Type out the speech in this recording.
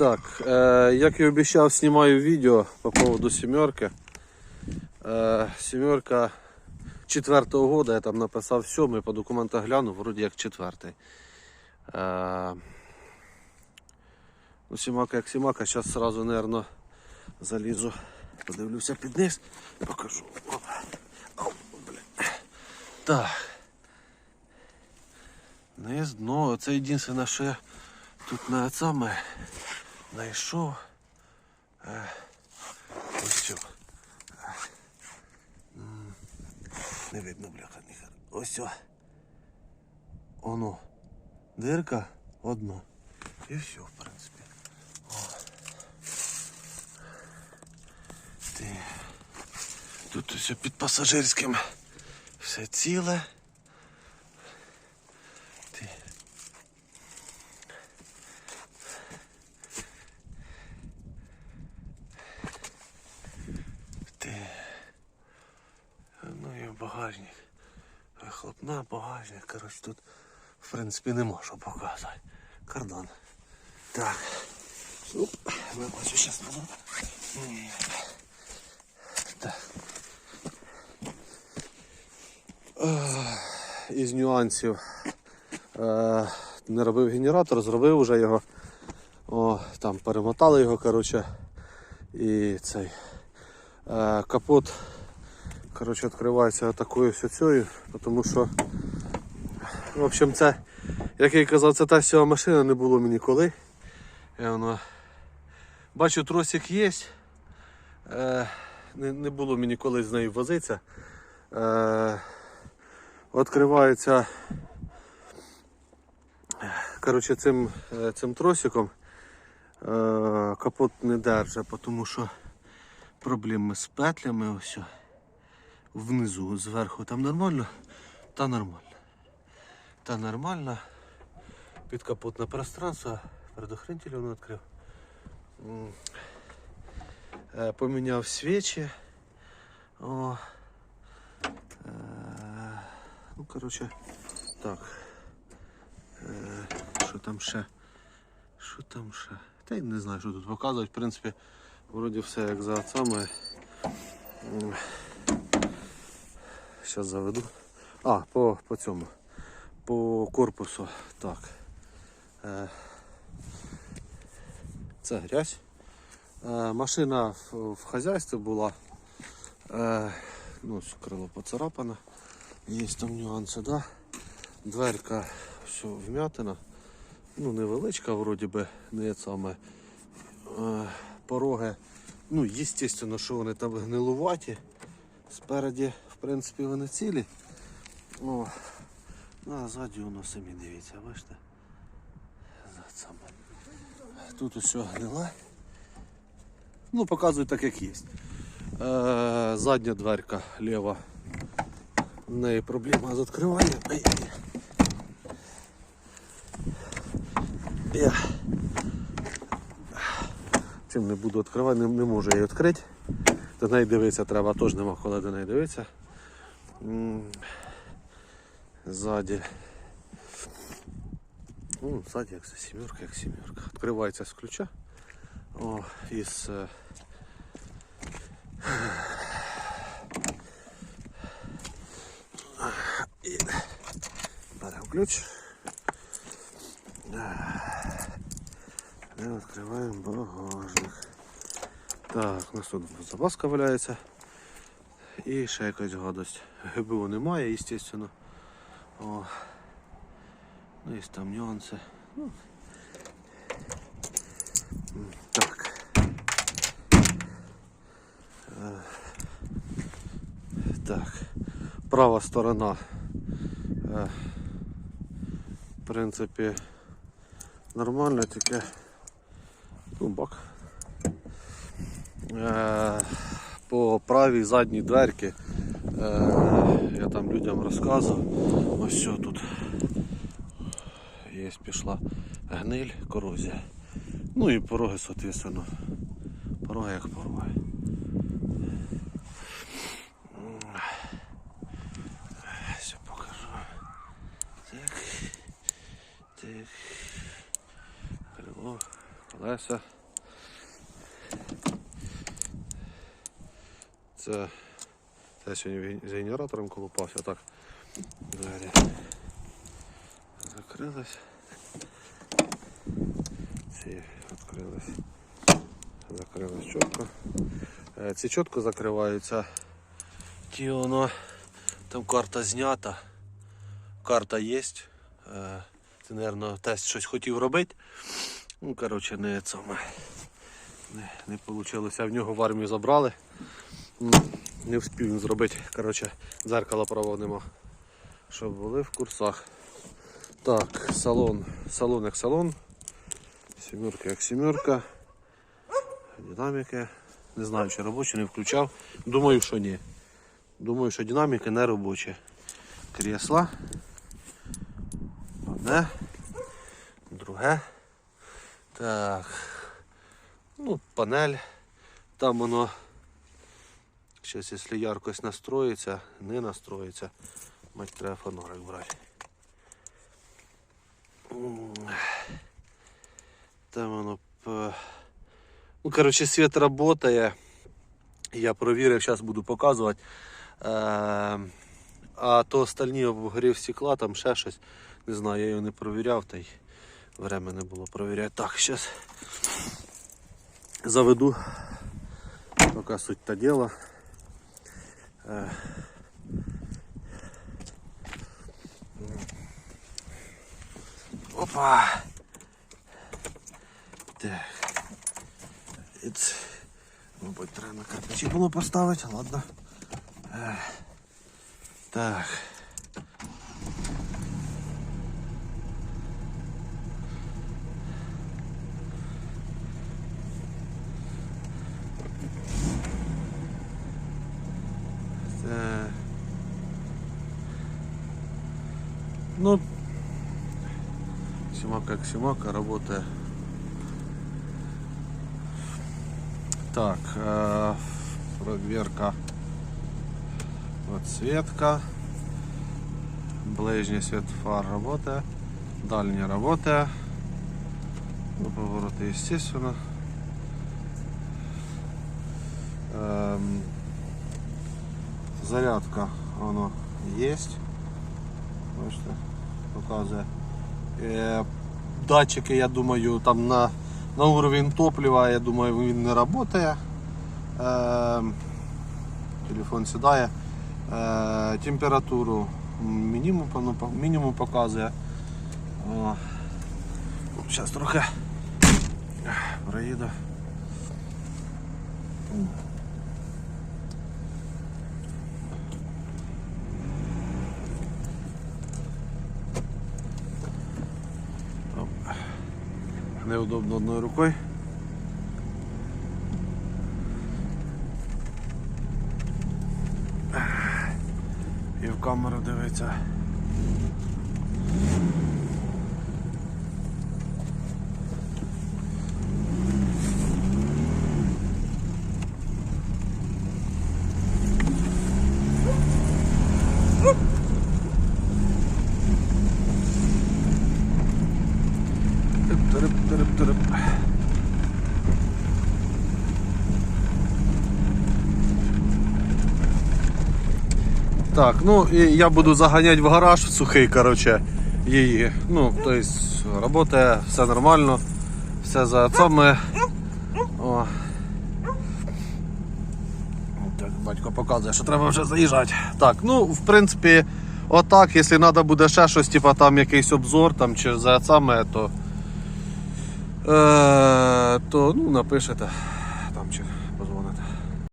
Так, е, як і обіцяв, знімаю відео по поводу сімерки. Е, сімерка четвертого года, я там написав сьомий, по документах глянув, вроді як четвертий. Е, ну, сімака як сімака, зараз сразу, наверное, залізу, подивлюся під низ, покажу. Опа. Ау. Так. Низ, дно, це єдине, що я тут на саме знайшов. Е, ось що. Не видно, бляха, ніхер. Ось що. Оно. Дирка одна. І все, в принципі. О. Ти. Тут все під пасажирським. Все ціле. Багажник. Вихлопна, багажник. Коротше, тут в принципі нема що показувати. Кардан. Так. Оп, вибачу, зараз. Ні. Так. Із нюансів. Е, не робив генератор, зробив вже його. О, там перемотали його, коротше. І цей е, капот коротше, відкривається такою цією, тому що в общем, це, як я казав, це та сьома машина не було мені коли. Воно... Бачу, тросик є. Е, не, не було мені коли з нею возитися. Е, відкривається коротше, цим, е, цим тросиком. Е, капот не держить, тому що проблеми з петлями ось. Внизу, зверху там нормально, та нормально. Та нормально. Підкапотне пространство, предохранитель він відкрив. Е, Поміняв свічі. О. Е, Ну, коротше, так. Е, Що там ще? Що там ще? Та й не знаю, що тут показують. В принципі, вроді все як за отцами. Зараз заведу. А, по, по цьому. По корпусу. Так. Е, це грязь. Е, машина в, хазяйстві була. Е, ну, крило поцарапане. Є там нюанси, да? Дверка все вмятина. Ну, невеличка, вроді би, не саме. Пороги. Ну, звісно, що вони там гнилуваті. Спереді, принципі, вони цілі. О, ну, а ззаді воно самі дивіться, бачите? Зад саме. Тут усе гниле. Ну, показую так, як є. Е, задня дверка ліва. В неї проблема з відкриванням. Ай. Я. Чим не буду відкривати, не, не можу її відкрити. До неї дивитися треба, теж нема коли до неї дивитися. М, Ззаді. Ну, ззаді як це сімерка, як сімерка. Відкривається з ключа. О, із. е, І беремо ключ. І відкриваємо багажник. Так, у нас тут запаска валяється. І ще якась гадость. ГБУ немає, звісно. Ну, є там нюанси. Ну. Так. Е, Так. Права сторона. е, В принципі, нормально, тільки ну, бак. По правій задній дверці е, я там людям розказував. Ось що тут є пішла гниль, корозія. Ну і пороги, соответственно. Пороги як пороги. Все покажу. Так. Так. Крило. колеса. Це, це сьогодні з генератором колупався так. Двері закрились. Ці відкрились. Закрились чітко. Е, Ці чітко закриваються. Ті воно, там карта знята. Карта є. Це, мабуть, тест щось хотів робити. Ну, коротше, не. Не, не вийшло. В нього в армію забрали. Не встиг він зробити. Коротше, дзеркала правого нема. Щоб були в курсах. Так, салон. Салон як салон. Сімерка як сімерка. Динаміки. Не знаю, чи робочі не включав. Думаю, що ні. Думаю, що динаміки не робочі. Крісла. Одне. Друге. Так. Ну, панель. Там воно. Зараз, якщо яркость настроїться, не настроїться. Мать треба фонарик брати. Там воно. п- Ну, коротше, світ працює. Я провірив, зараз буду показувати. Е, а то остальні обгорів стекла, там ще щось. Не знаю, я його не провіряв, та й время не було провіряти. Так, зараз заведу. Поки суть та діла. Е, Опа! Так. Іц. Мабуть, треба на карточі було поставити, ладно. Е, Так. Так. Ну, Симака как Симака работает. Так, э, проверка подсветка. Ближний свет фар работает. Дальний работает. Ну, повороты естественно. Эм, зарядка оно есть. Бачите, показує. Е, датчики, я думаю, там на, на уровень топлива, я думаю, він не працює. Е, телефон сідає. Е, температуру мінімум, ну, по- мінімум показує. О, Зараз трохи проїду. Неудобно одною рукою. І в камеру дивиться. Тирип-тирип-тирип. Так, ну і я буду заганяти в гараж в сухий, короче, її. Ну, то есть, працює, все нормально, все за цами. О. Так, батько показує, що треба вже заїжджати. Так, ну, в принципі, отак, якщо треба буде ще щось, типа там якийсь обзор там, чи за цами, то, то ну, напишете.